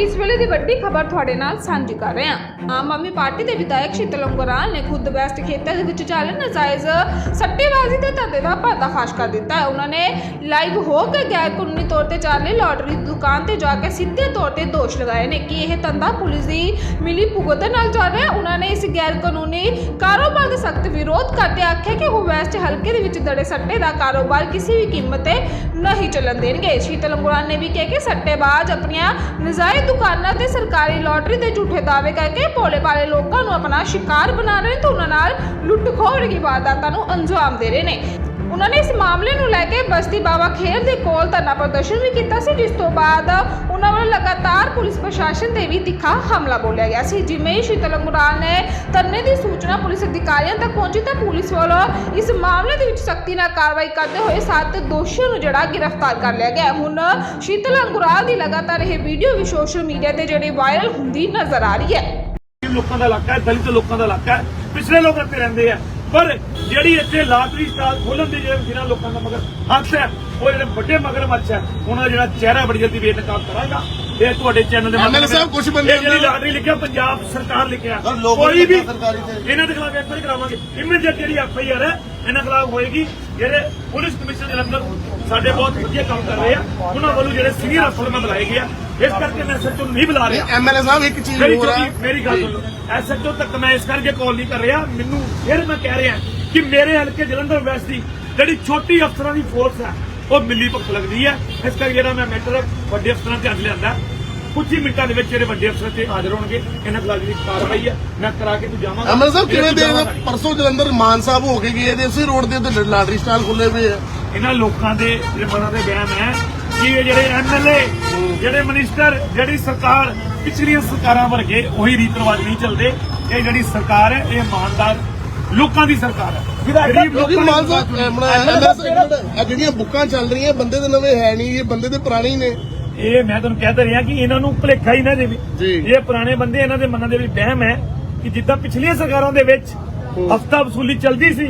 ਇਸ ਵੇਲੇ ਦੀ ਵੱਡੀ ਖਬਰ ਤੁਹਾਡੇ ਨਾਲ ਸਾਂਝੀ ਕਰ ਰਹੇ ਹਾਂ। ਆਮ ਆਦਮੀ ਪਾਰਟੀ ਦੇ ਵਿਧਾਇਕ ਸ਼ੀਤਲ ਅੰਗਰਾਲ ਨੇ ਖੁਦ ਵੈਸਟ ਖੇਤਰ ਦੇ ਵਿੱਚ ਚੱਲ ਰਹੇ ਨਜਾਇਜ਼ ਸੱਟੇਬਾਜ਼ੀ ਦੇ ਧੰਦੇ ਦਾ ਪਰਦਾਫਾਸ਼ ਕਰ ਦਿੱਤਾ ਹੈ। ਉਹਨਾਂ ਨੇ ਲਾਈਵ ਹੋ ਕੇ ਗੈਰ ਕਾਨੂੰਨੀ ਤੌਰ ਤੇ ਚੱਲ ਰਹੀ ਲਾਟਰੀ ਦੁਕਾਨ ਤੇ ਜਾ ਕੇ ਸਿੱਧੇ ਤੌਰ ਤੇ ਦੋਸ਼ ਲਗਾਏ ਨੇ ਕਿ ਇਹ ਧੰਦਾ ਪੁਲਿਸ ਦੀ ਮਿਲੀ ਭੁਗਤ ਨਾਲ ਚੱਲ ਰਿਹਾ ਹੈ। ਉਹਨਾਂ ਨੇ ਇਸ ਗੈਰ ਕਾਨੂੰਨੀ ਕਾਰੋਬਾਰ ਦਾ ਸਖਤ ਵਿਰੋਧ ਕਰਦੇ ਆਖਿਆ ਕਿ ਉਹ ਵੈਸਟ ਹਲਕੇ ਦੇ ਵਿੱਚ ਦੜੇ ਸੱਟੇ ਦਾ ਕਾਰੋਬਾਰ ਕਿਸੇ ਵੀ ਕੀਮਤ ਤੇ ਨਹੀਂ ਚੱਲਣ ਦੇਣਗੇ। ਸ਼ੀਤਲ ਅੰਗੁਰਾਲ ਨੇ ਵੀ ਕਿਹਾ ਕਿ ਸੱਟੇਬਾਜ਼ ਆਪਣੀਆਂ ਨਜਾਇਜ਼ ਦੁਕਾਨਾਂ ਤੇ ਸਰਕਾਰੀ ਲਾਟਰੀ ਦੇ ਝੂਠੇ ਦਾਅਵੇ ਕਰਕੇ ਭੋਲੇ ਭਾਲੇ ਲੋਕਾਂ ਨੂੰ ਆਪਣਾ ਸ਼ਿਕਾਰ ਬਣਾ ਰਹੇ ਤੇ ਉਹਨਾਂ ਨਾਲ ਲੁੱਟ ਖੋਹ ਦੀ ਵਾਰਦਾਤਾਂ ਨੂੰ ਅੰਜਾਮ ਦੇ ਰਹੇ ਨੇ। ਉਹਨਾਂ ਨੇ ਇਸ ਮਾਮਲੇ ਨੂੰ ਲੈ ਕੇ ਬਸਤੀ ਬਾਬਾ ਖੇਰ ਦੇ ਕੋਲ ਧਰਨਾ ਪ੍ਰਦਰਸ਼ਨ ਵੀ ਕੀਤਾ ਸੀ, ਜਿਸ ਤੋਂ ਬਾਅਦ ਉਹਨਾਂ ਵੱਲੋਂ ਲਗਾਤਾਰ ਪੁਲਿਸ ਪ੍ਰਸ਼ਾਸਨ ਤੇ ਵੀ ਤਿੱਖਾ ਹਮਲਾ ਬੋਲਿਆ ਗਿਆ ਸੀ, ਜਿਵੇਂ ਹੀ ਸ਼ੀਤਲ ਅੰਗੁਰਾਲ ਨੇ ਧਰਨੇ ਦੀ ਸੂਚਨਾ ਪੁਲਿਸ ਅਧਿਕਾਰੀਆਂ ਤੱਕ ਪਹੁੰਚੀ ਤਾਂ ਪੁਲਿਸ ਵੱਲੋਂ ਇਸ ਮਾਮਲੇ ਦੇ ਵਿੱਚ ਸਖਤੀ ਨਾਲ ਕਾਰਵਾਈ ਕਰਦੇ ਹੋਏ ਸੱਤ ਦੋਸ਼ੀਆਂ ਨੂੰ ਜਿਹੜਾ ਗ੍ਰਿਫਤਾਰ ਕਰ ਲਿਆ ਗਿਆ ਹੁਣ ਸ਼ੀਤਲ ਅੰਗੁਰਾਲ ਦੀ ਲਗਾਤਾਰ ਇਹ ਵੀਡੀਓ ਵੀ ਸੋਸ਼ਲ ਮੀਡੀਆ ਤੇ ਜਿਹੜੀ ਵਾਇਰਲ ਹੁੰਦੀ ਨਜ਼ਰ ਆ ਰਹੀ ਹੈ। ਲੋਕਾਂ ਦਾ ਇਲਾਕਾ ਹੈ, ਦਲਿਤ ਲੋਕਾਂ ਦਾ ਇਲਾਕਾ ਹੈ। ਪਿਛਲੇ ਲੋਕ ਇੱਥੇ ਰਹਿੰਦੇ ਆ। ਪਰ ਜਿਹੜੀ ਇੱਥੇ ਲਾਟਰੀ ਸਟਾਲ ਖੋਲਣ ਦੀ ਜਿਹੜੇ ਜਿਹਨਾਂ ਲੋਕਾਂ ਦਾ ਮਗਰ ਹੱਥ ਹੈ, ਉਹ ਜਿਹੜੇ ਵੱਡੇ ਮਗਰਮੱਛ ਹੈ, ਉਹਨਾਂ ਦਾ ਜਿਹੜਾ ਚਿਹਰਾ ਬੜੀ ਜਲਦੀ ਬੇਨਕਾਬ ਕਰਾਂਗਾ। ਇਹ ਤੁਹਾਡੇ ਚੈਨਲ ਦੇ MLA ਸਾਹਿਬ, ਕੁਛ ਬੰਦੇ ਇਹ ਜਿਹੜੀ ਲਾਟਰੀ ਲਿਖਿਆ ਪੰਜਾਬ ਸਰਕਾਰ ਲਿਖਿਆ। ਕੋਈ ਵੀ ਇਹਨਾਂ ਦੇ ਖਿਲਾਫ ਐਫਆਈਆਰ ਕਰਾਵਾਂਗੇ। ਇਮੀਡੀਏਟ ਜਿਹੜੀ ਐਫਆਈਆਰ ਹੈ ਇਹਨਾਂ ਖਿਲਾਫ ਹੋਏਗੀ। ਜਿਹੜੇ ਪੁਲਿਸ ਕਮਿਸ਼ਨ ਦੇ ਅੰਦਰ ਸਾਡੇ ਬਹੁਤ ਵਧੀਆ ਕੰਮ ਕਰ ਰਹੇ ਆ ਉਹਨਾਂ ਵੱਲੋਂ ਜਿਹੜੇ ਸੀਨੀਅਰ ਅਫਸਰ ਮੈਂ ਬੁਲਾਏ ਗਏ ਆ। ਇਸ ਕਰਕੇ ਮੈਂ ਸੱਚੋ ਨਹੀਂ ਬੁਲਾ ਰਿਹਾ। ਐਮਐਲਏ ਸਾਹਿਬ ਇੱਕ ਚੀਜ਼ ਹੋਰ ਆ ਮੇਰੀ ਗੱਲ ਸੁਣੋ ਐਸਐਚਓ ਤੱਕ ਮੈਂ ਇਸ ਕਰਕੇ ਕਾਲ ਨਹੀਂ ਕਰ ਰਿਹਾ। ਮੈਨੂੰ ਫਿਰ ਮੈਂ ਕਹਿ ਰਿਹਾ ਕਿ ਮੇਰੇ ਹਲਕੇ ਜਲੰਧਰ ਵੈਸਟ ਦੀ ਜਿਹੜੀ ਛੋਟੀ ਅਫਸਰਾਂ ਦੀ ਫੋਰਸ ਹੈ ਉਹ ਮਿਲੀ ਭੁਗਤ ਲੱਗਦੀ ਹੈ ਇਸ ਕਰਕੇ ਜਿਹੜਾ ਮੈਂ ਮੈਟਰ ਵੱਡੇ ਅਫਸਰਾਂ ਤੇ ਅੱਜ ਲਿਆਂਦਾ। ਕੁਝ ਹੀ ਮਿੰਟਾਂ ਦੇ ਵਿੱਚ ਜਿਹੜੇ ਵੱਡੇ ਅਫਸਰ ਤੇ ਹਾਜ਼ਰ ਹੋਣਗੇ ਇਹਨਾਂ ਖਿਲਾਫ ਜਿਹੜੀ ਕਾਰਵਾਈ ਹੈ ਮੈਂ ਕਰਾ ਕੇ ਤੂੰ ਜਾਵਾਂਗਾ। ਐਮਐਲਏ ਸਾਹਿਬ ਕਿਵੇਂ ਇਹਨਾਂ ਦੇ ਤੋਂ ਜਾਵਾਂਗਾ। ਪਰਸੋਂ ਜਲੰਧਰ ਮਾਨ ਸਾਹਿਬ ਹੋ ਕੇ ਗਏ ਤੇ ਉਸੇ ਰੋਡ ਦੇ ਉੱਤੇ ਲਾਟਰੀ ਸਟਾਲ ਖੁੱਲੇ ਪਏ ਆ। ਇਹਨਾਂ ਲੋਕਾਂ ਦੇ ਜਿਹੜੇ ਮਨਾਂ ਦੇ ਵਹਿਮ ਹੈ ਕਿ ਇਹ ਜਿਹੜੇ ਐਮਐਲਏ ਜਿਹੜੇ ਮਿਨਿਸਟਰ ਜਿਹੜੀ ਸਰਕਾਰ ਪਿਛਲੀਆਂ ਸਰਕਾਰਾਂ ਵਰਗੇ ਉਹੀ ਰੀਤ ਰਿਵਾਜ ਨਹੀਂ ਚੱਲਦੇ। ਇਹ ਜਿਹੜੀ ਸਰਕਾਰ ਹੈ ਇਹ ਇਮਾਨਦਾਰ ਲੋਕਾਂ ਦੀ ਸਰਕਾਰ ਹੈ। ਗਰੀਬ ਲੋਕਾਂ ਮਾਨ ਸਾਹਿਬ ਇਹ ਜਿਹੜੀਆਂ ਬੁੱਕਾਂ ਚੱਲ ਰਹੀਆਂ ਬੰਦੇ ਦੇ ਨਵੇਂ ਹੈ ਨਹੀਂ ਇਹ ਬੰਦੇ ਦੇ ਪੁਰਾਣੇ ਹੀ ਨੇ। ਇਹ ਮੈਂ ਤੁਹਾਨੂੰ ਕਹਿ ਤਾਂ ਰਿਹਾ ਕਿ ਇਹਨਾਂ ਨੂੰ ਭੁਲੇਖਾ ਹੀ ਨਾ ਦੇਵੇ। ਇਹ ਪੁਰਾਣੇ ਬੰਦੇ ਇਹਨਾਂ ਦੇ ਮਨਾਂ ਦੇ ਵਿੱਚ ਵਹਿਮ ਹੈ ਕਿ ਜਿੱਦਾਂ ਪਿਛਲੀਆਂ ਸਰਕਾਰਾਂ ਦੇ ਵਿੱਚ ਹਫਤਾ ਵਸੂਲੀ ਚੱਲਦੀ ਸੀ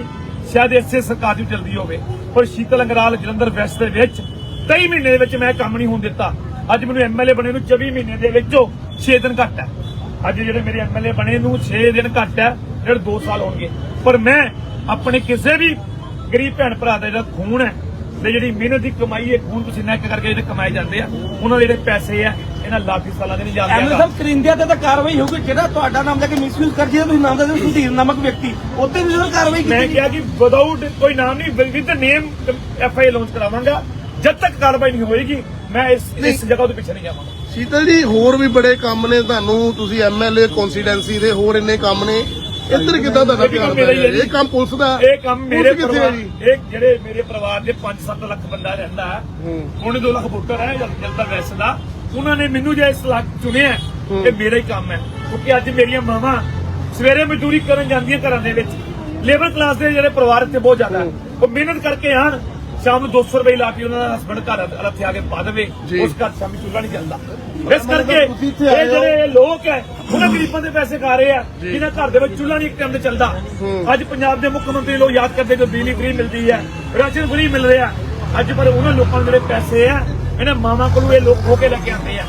ਸ਼ਾਇਦ ਇਸੇ ਸਰਕਾਰ ਦੀ ਚੱਲਦੀ ਹੋਵੇ। ਪਰ ਸ਼ੀਤਲ ਅੰਗਰਾਲ ਜਲੰਧਰ ਵੈਸਟ ਦੇ ਵਿੱਚ 23 ਮਹੀਨੇ ਦੇ ਵਿੱਚ ਮੈਂ ਕੰਮ ਨਹੀਂ ਹੋਣ ਦਿੱਤਾ। ਅੱਜ ਮੈਨੂੰ ਐਮਐਲਏ ਬਣੇ ਨੂੰ 24 ਮਹੀਨੇ ਦੇ ਵਿੱਚੋਂ 6 ਦਿਨ ਘੱਟ ਹੈ। ਅੱਜ ਜਿਹੜੇ ਮੇਰੇ ਐਮਐਲਏ ਬਣੇ ਨੂੰ 6 ਦਿਨ ਘੱਟ ਹੈ ਜਿਹੜੇ 2 ਸਾਲ ਹੋਣਗੇ। ਪਰ ਮੈਂ ਆਪਣੇ ਕਿਸੇ ਵੀ ਗਰੀਬ ਭੈਣ ਭਰਾ ਦਾ ਜਿਹੜਾ ਖੂਨ ਹੈ ਤੇ ਜਿਹੜੀ ਮਿਹਨਤ ਦੀ ਕਮਾਈ ਹੈ ਖੂਨ ਪਸੀਨਾ ਇੱਕ ਕਰਕੇ ਜਿਹੜੇ ਕਮਾਏ ਜਾਂਦੇ ਆ ਉਹਨਾਂ ਦੇ ਜਿਹੜੇ ਪੈਸੇ ਆ ਇਹਨਾਂ ਲਾਖੀ ਸਾਲਾਂ ਦੇ ਨਹੀਂ ਜਾਂਦੇ ਐਮਐਲ ਸਾਹਿਬ ਕਰਿੰਦਿਆਂ ਤੇ ਤਾਂ ਕਾਰਵਾਈ ਹੋਊਗੀ ਜਿਹੜਾ ਤੁਹਾਡਾ ਨਾਮ ਲੈ ਕੇ ਮਿਸਯੂਜ਼ ਕਰ ਜਿਹਦਾ ਤੁਸੀਂ ਨਾਮ ਦੇ ਸੁਧੀਰ ਨਾਮਕ ਵਿਅਕਤੀ ਉੱਤੇ ਵੀ ਕਾਰਵਾਈ ਮੈਂ ਕੀਤੀ ਕਿਹਾ ਕਿ ਵਿਦਆਊਟ ਕੋਈ ਨਾਮ ਨਹੀਂ with name F I launch ਕਰਾਵਾਂਗਾ। ਜਦ ਤੱਕ ਕਾਰਵਾਈ ਨਹੀਂ ਹੋਏਗੀ ਮੈਂ ਇਸ ਇਸ ਜਗ੍ਹਾ ਤੋਂ ਪਿੱਛੇ ਨਹੀਂ ਜਾਵਾਂਗਾ। ਸ਼ੀਤਲ ਜੀ ਹੋਰ ਵੀ ਬੜੇ ਕੰਮ ਨੇ ਤੁਹਾਨੂੰ ਤੁਸੀਂ ਐਮਐਲਏ ਕੌਂਸਟੀਡੈਂਸੀ ਦੇ ਹੋਰ ਇੰਨੇ ਕੰਮ ਨੇ। ਇੱਧਰ ਕਿੱਦਾਂ ਕੰਮ ਪਿਆਰ ਹੀ। ਇਹ ਕੰਮ ਪੁਲਿਸ ਦਾ ਇਹ ਕੰਮ ਮੇਰੇ ਪਰਿਵਾਰ ਇਹ ਜਿਹੜੇ ਮੇਰੇ ਪਰਿਵਾਰ ਦੇ 5-7 ਲੱਖ ਬੰਦਾ ਰਹਿੰਦਾ ਹੈ। ਪੌਣੇ 2 ਲੱਖ ਵੋਟਰ ਹੈ ਜਲੰਧਰ ਵੈਸਟ ਦਾ। ਉਹਨਾਂ ਨੇ ਮੈਨੂੰ ਜੇ ਇਸ ਲੱਖ ਚੁਣਿਆ ਇਹ ਮੇਰਾ ਹੀ ਕੰਮ ਹੈ। ਕਿਉਂਕਿ ਅੱਜ ਮੇਰੀਆਂ ਮਾਵਾਂ ਸਵੇਰੇ ਮਜ਼ਦੂਰੀ ਕਰਨ ਜਾਂਦੀਆਂ ਘਰਾਂ ਦੇ ਵਿੱਚ। ਲੇਬਰ ਕਲਾਸ ਦੇ ਜਿਹੜੇ ਪਰਿਵਾਰ ਇੱਥੇ ਬਹੁਤ ਜ਼ਿਆਦਾ। ਉਹ ਮਿਹਨਤ ਕਰਕੇ ਆਣ ਸ਼ਾਮ ਨੂੰ 200 ਰੁਪਏ ਲਾ ਕੇ ਉਹਨਾਂ ਦਾ ਹਸਬੰਡ ਘਰ ਰੱਥੇ ਆ ਕੇ ਪਾ ਦੇਵੇ। ਉਸ ਘਰ ਸ਼ਾਮੀ ਚੁੱਲ੍ਹਾ ਨਹੀਂ ਚੱਲਦਾ। ਇਸ ਕਰਕੇ ਇਹ। ਜਿਹੜੇ ਲੋਕ ਹੈ ਉਹਨਾਂ ਗਰੀਬਾਂ ਦੇ ਪੈਸੇ ਖਾ ਰਹੇ ਆ ਜਿਨ੍ਹਾਂ ਘਰ ਦੇ ਵਿੱਚ ਚੁੱਲ੍ਹਾ ਨਹੀਂ ਇੱਕ ਟਾਈਮ ਤੇ ਚੱਲਦਾ। ਅੱਜ ਪੰਜਾਬ ਦੇ ਮੁੱਖ ਮੰਤਰੀ ਲੋਕ ਯਾਦ ਕਰਦੇ ਕਿ ਬਿਜਲੀ ਫ੍ਰੀ ਮਿਲਦੀ ਹੈ ਰਾਸ਼ਨ ਫ੍ਰੀ ਮਿਲ ਰਿਹਾ। ਅੱਜ ਪਰ ਉਹਨਾਂ ਲੋਕਾਂ ਦੇ ਜਿਹੜੇ ਪੈਸੇ ਆ ਇਹਨਾਂ ਮਾਵਾਂ ਕੋਲੋਂ ਇਹ ਲੋਕ ਖੋ ਕੇ ਲੈ ਕੇ ਆਉਂਦੇ ਆ।